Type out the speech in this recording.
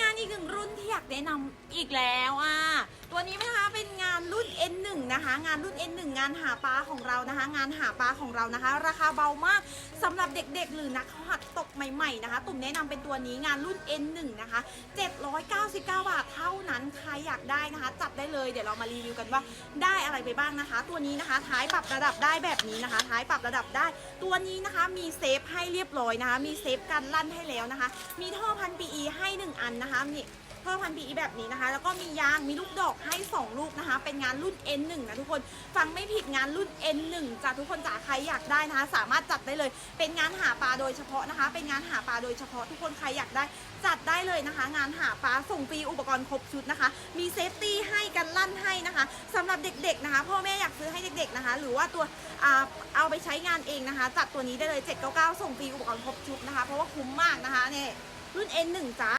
งานอีกหนึ่งรุ่นที่อยากแนะนำอีกแล้วอะ ตัวนี้นะคะเป็นงานรุ่น N1 นะคะ งานรุ่น N1 งานหาปลาของเรานะคะ งานหาปลาของเรานะคะ ราคาเบามากสำหรับเด็กๆ หรือนักหัดตกใหม่ๆนะคะ ตุ่มแนะนำเป็นตัวนี้งานรุ่น N1 นะคะ 799 บาทเท่านั้นใครอยากได้นะคะ จัดได้เลยเดี๋ยวเรามารีวิวกันว่าได้อะไรไปบ้างนะคะ ตัวนี้นะคะท้ายปรับระดับได้แบบนี้นะคะ ท้ายปรับระดับได้ ตัวนี้นะคะมีเซฟให้เรียบร้อยนะคะ มีเซฟกันลั่นให้แล้วนะคะ มีท่อพันปีให้ อันนะคะมีท่อพันปีแบบนี้นะคะ แล้วก็มียางมีลูกดอกให้ 2 ลูกนะคะ เป็นงานรุ่น N1 นะทุกคนฟังไม่ผิดงานรุ่น N1 จ้ะทุกคนจ๋าใครอยากได้นะคะ สามารถจัดได้เลย เป็นงานหาปลาโดยเฉพาะนะคะ เป็นงานหาปลาโดยเฉพาะทุกคนใครอยากได้จัดได้เลยนะคะ งานหาปลาส่งฟรีอุปกรณ์ครบชุดนะคะ มีเซฟตี้ให้กันลั่นให้นะคะสำหรับเด็กๆนะคะ พ่อแม่อยากซื้อให้เด็กๆนะคะ หรือว่าตัวเอาไปใช้งานเองนะคะ จัดตัวนี้ได้เลย 799 ส่งฟรีอุปกรณ์ครบชุดนะคะ เพราะว่าคุ้มมากนะคะเนี่ยรุ่น N1 จ้า